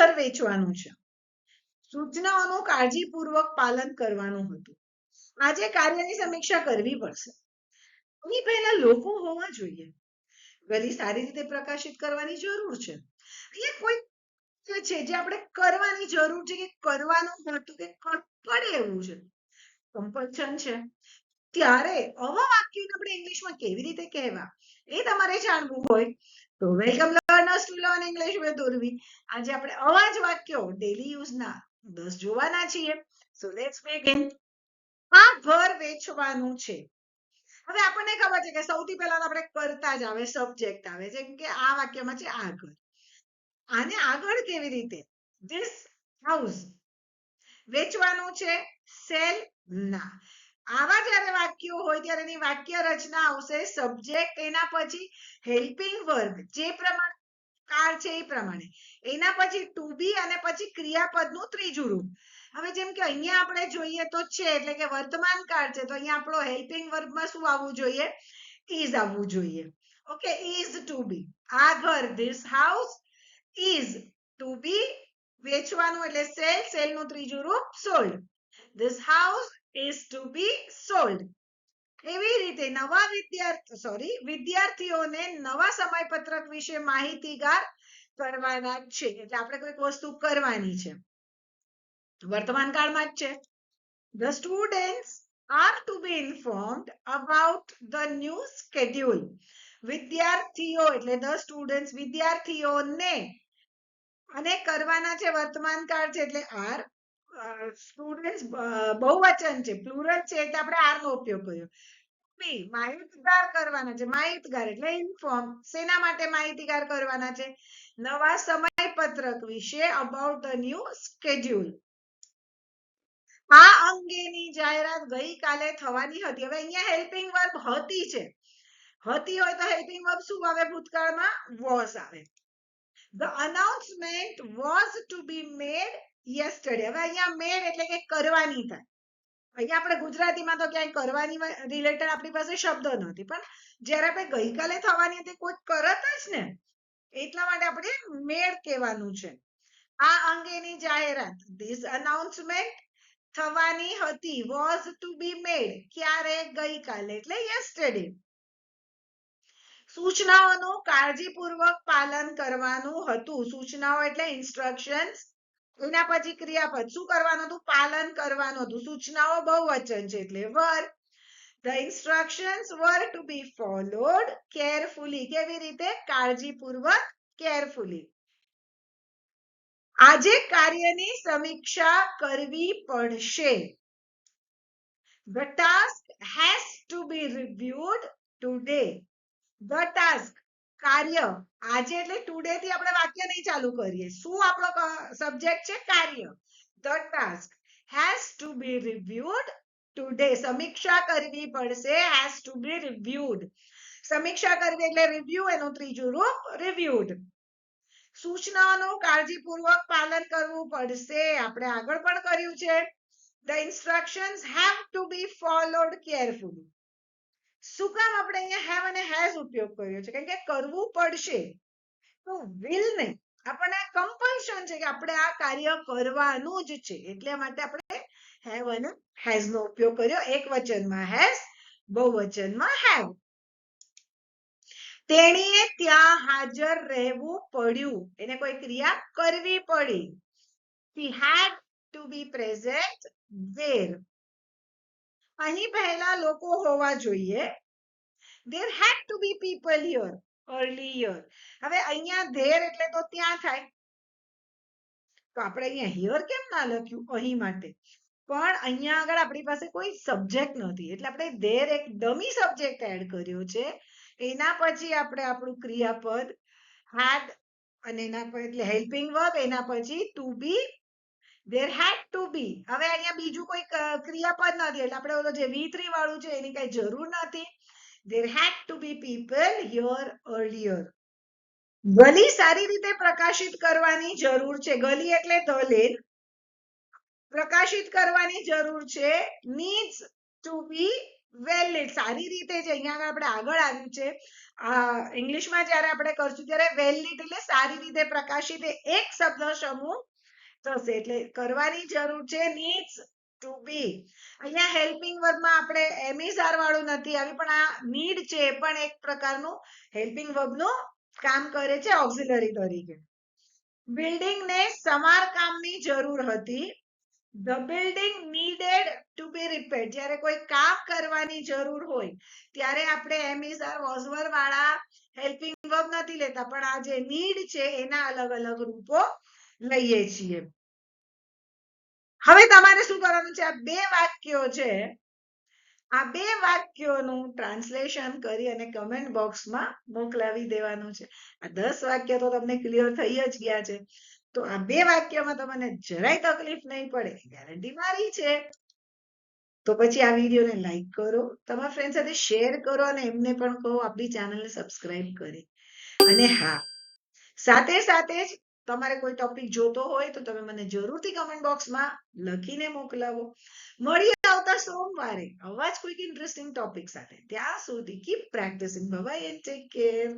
ઘર વેચવાનું છે. સૂચનાઓનું કાળજીપૂર્વક પાલન કરવાનું હતું. આજે કાર્યની સમીક્ષા કરવી પડશે. એની પહેલા લોકો હોવા જોઈએ. ગલી સારી રીતે પ્રકાશિત કરવાની જરૂર છે. અહીંયા કોઈ છે જે આપણે કરવાની જરૂર છે કે કરવાનું હતું કે પડે એવું છે. કમ્પલ્શન છે. ત્યારે આવા વાક્યોને આપણે ઇંગ્લિશમાં કેવી રીતે કહેવા? એ તમારે જાણવું હોય. તો welcome learners to learn English with Urvi. આજે આપણે અવાજ વાક્યો ડેલી યુઝના દસ જોવાના છીએ. સો લેટ્સ બિગિન આ ભર વેચવાનું છે. હવે આપણને ખબર છે કે સૌથી પહેલા આપણે કરતા જ આવે સબ્જેક્ટ આવે, જેમ કે આ વાક્યમાં છે આગળ. આને આગળ કેવી રીતે? ધીસ હાઉસ વેચવાનું છે સેલ ના. આવા જ્યારે વાક્યો હોય ત્યારે એની વાક્ય રચના આવશે સબ્જેક્ટ એના પછી હેલ્પિંગ વર્બ જે પ્રમાણે કાર છે એ પ્રમાણે. એના પછી ટુ બી અને પછી ક્રિયાપદનું ત્રીજું રૂપ. હવે જેમ કે અહીંયા આપણે જોઈએ તો છે, એટલે કે વર્તમાન કાળ છે, તો અહીંયા આપણો હેલ્પિંગ વર્બમાં શું આવવું જોઈએ? ઇઝ આવવું જોઈએ. ઓકે ઇઝ ટુ બી આ ઘર this house is to be વેચવાનું એટલે સેલ સેલનું ત્રીજું રૂપ sold this house is to be sold. એવી રીતે નવા વિદ્યાર્થી સોરી વિદ્યાર્થીઓને નવા સમયપત્રક વિશે માહિતીગાર કરવાના છે. એટલે આપણે કોઈક વસ્તુ કરવાની છે. વર્તમાન કાળમાં જ છે. The students are to be informed about the new schedule વિદ્યાર્થીઓ, એટલે ધ સ્ટુડન્ટ્સ વિદ્યાર્થીઓને અને કરવાના છે વર્તમાન કાળ છે, એટલે આર સ્ટુડન્ટ્સ બહુવચન છે. પ્લુરલ છે એટલે આપણે આર નો ઉપયોગ કર્યો. બી માહિતગાર કરવાના છે. માહિતગાર એટલે ઇન્ફોર્મ શેના માટે માહિતીગાર કરવાના છે? નવા સમયપત્રક વિશે અબાઉટ ધ ન્યુ સ્કેડ્યુલ આ અંગેની જાહેરાત ગઈકાલે થવાની હતી. હવે અહીંયા હેલ્પિંગ વર્બ હતી છે. હતી હોય તો હેલ્પિંગ વર્બ શું આવે? ભૂતકાળમાં વોઝ આવે. The announcement was to be made yesterday હવે અહીંયા મેડ એટલે કે કરવાની થાય. અહીંયા આપણે ગુજરાતીમાં તો ક્યાંય કરવાની રિલેટેડ આપણી પાસે શબ્દ નથી. પણ જ્યારે આપણે ગઈકાલે થવાની હતી, કોઈ કરત જ ને, એટલા માટે આપણે મેળ કહેવાનું છે. આ અંગેની જાહેરાત. ધીસ અનાઉન્સમેન્ટ થવાની હતી વોઝ ટુ બી મેડ ક્યારે? ગઈકાલે. એટલે યસ્ટરડે સૂચનાઓનું કાળજીપૂર્વક પાલન કરવાનું હતું. સૂચનાઓ એટલે ઇન્સ્ટ્રક્શન્સ એના પછી ક્રિયાપદ શું કરવાનું હતું પાલન કરવાનું હતું સૂચનાઓ બહુવચન છે એટલે વર The instructions were to be followed carefully કેવી રીતે કાળજીપૂર્વક carefully આજે કાર્યની સમીક્ષા કરવી પડશે The task has to be reviewed today. The task કાર્ય. આજે એટલે ટુડે થી આપણે વાક્ય નહીં ચાલુ કરીએ. શું આપણો સબ્જેક્ટ છે? કાર્ય. The task has to be reviewed today સમીક્ષા કરવી પડશે. હેઝ ટુ બી રિવ્યુડ સમીક્ષા કરવી એટલે રિવ્યુ એનું ત્રીજું રૂપ રિવ્યુડ સૂચનાઓનું કાળજીપૂર્વક પાલન કરવું પડશે. આપણે આગળ પણ કર્યું છે. The instructions have to be followed carefully. શું કામ આપણે અહીંયા હેવ અને હેઝ ઉપયોગ કર્યો છે? કારણ કે કરવું પડશે. તો વિલ ને આપણને કમ્પલ્શન છે કે આપણે આ કાર્ય કરવાનું જ છે. એટલે માટે આપણે હેવ અને હેઝ નો ઉપયોગ કર્યો. એક વચનમાં હેઝ બહુવચનમાં હેવ તેણીએ ત્યાં હાજર રહેવું પડ્યું. એને કોઈ ક્રિયા કરવી પડી. She had to be present there. અહીં પહેલા લોકો હોવા જોઈએ. There had to be people here earlier હવે અહીંયા there એટલે તો ત્યાં થાય. તો આપણે અહીંયા here કેમ ના લખ્યું? અહીં માટે. પણ અહીંયા આગળ આપણી પાસે કોઈ સબ્જેક્ટ નથી. એટલે આપણે there એક ડમી સબ્જેક્ટ એડ કર્યો છે. એના પછી આપણે આપણું ક્રિયાપદ had અને એના પછી એટલે હેલ્પિંગ વર્બ એના પછી to be there had to be. હવે અહીંયા બીજું કોઈ ક્રિયાપદ નથી. એટલે આપણે ઓલો જે V3 વાળું છે, એની કઈ જરૂર નથી. There had to be people here earlier. ગલી સારી રીતે પ્રકાશિત કરવાની જરૂર છે. ગલી એટલે lane પ્રકાશિત કરવાની જરૂર છે. નીડ્સ ટુ બી વેલ સારી રીતે છે અહીંયા આપણે આગળ આવ્યું છે, આ ઇંગ્લિશમાં જ્યારે આપણે કરશું, ત્યારે વેલ એટલે સારી રીતે પ્રકાશિત એક શબ્દ સમૂહ થશે. એટલે કરવાની જરૂર છે નીડ્સ ટુ બી અહીંયા હેલ્પિંગ વર્બમાં આપણે એમિઝાર વાળું નથી આવી પણ આ નીડ છે એ પણ એક પ્રકારનું હેલ્પિંગ વર્બનું કામ કરે છે ઓક્સિલરી તરીકે. બિલ્ડિંગને સમારકામની જરૂર હતી. The building needed to be repair જ્યારે કોઈ કામ કરવાની જરૂર હોય, ત્યારે આપણે એમિઝાર વોઝવર વાળા હેલ્પિંગ વર્બ નથી લેતા, પણ આ જે નીડ છે, એના અલગ અલગ રૂપો લઈએ છીએ. હવે તમારે શું કરવાનું છે? આ બે વાક્યો છે. આ બે વાક્યોનું ટ્રાન્સલેશન કરી અને કમેન્ટ બોક્સમાં મોકલાવી દેવાનું છે. આ દસ વાક્ય તો તમને ક્લિયર થઈ જ ગયા છે. તો આ બે વાક્યમાં તમને જરાય તકલીફ નહીં પડે ગેરંટી મારી છે. તો પછી આ વિડીયોને લાઈક કરો, તમારા ફ્રેન્ડ સાથે શેર કરો અને એમને પણ કહો, આપણી ચેનલને સબસ્ક્રાઇબ કરી. અને હા, સાથે સાથે જ તમારે કોઈ ટોપિક જોતો હોય તો તમે મને જરૂરથી કમેન્ટ બોક્સમાં લખીને મોકલાવો. મળીએ આવતા સોમવારે. અવાજ કોઈક ઇન્ટરેસ્ટિંગ ટોપિક સાથે. ત્યાં સુધી keep practicing bye and take care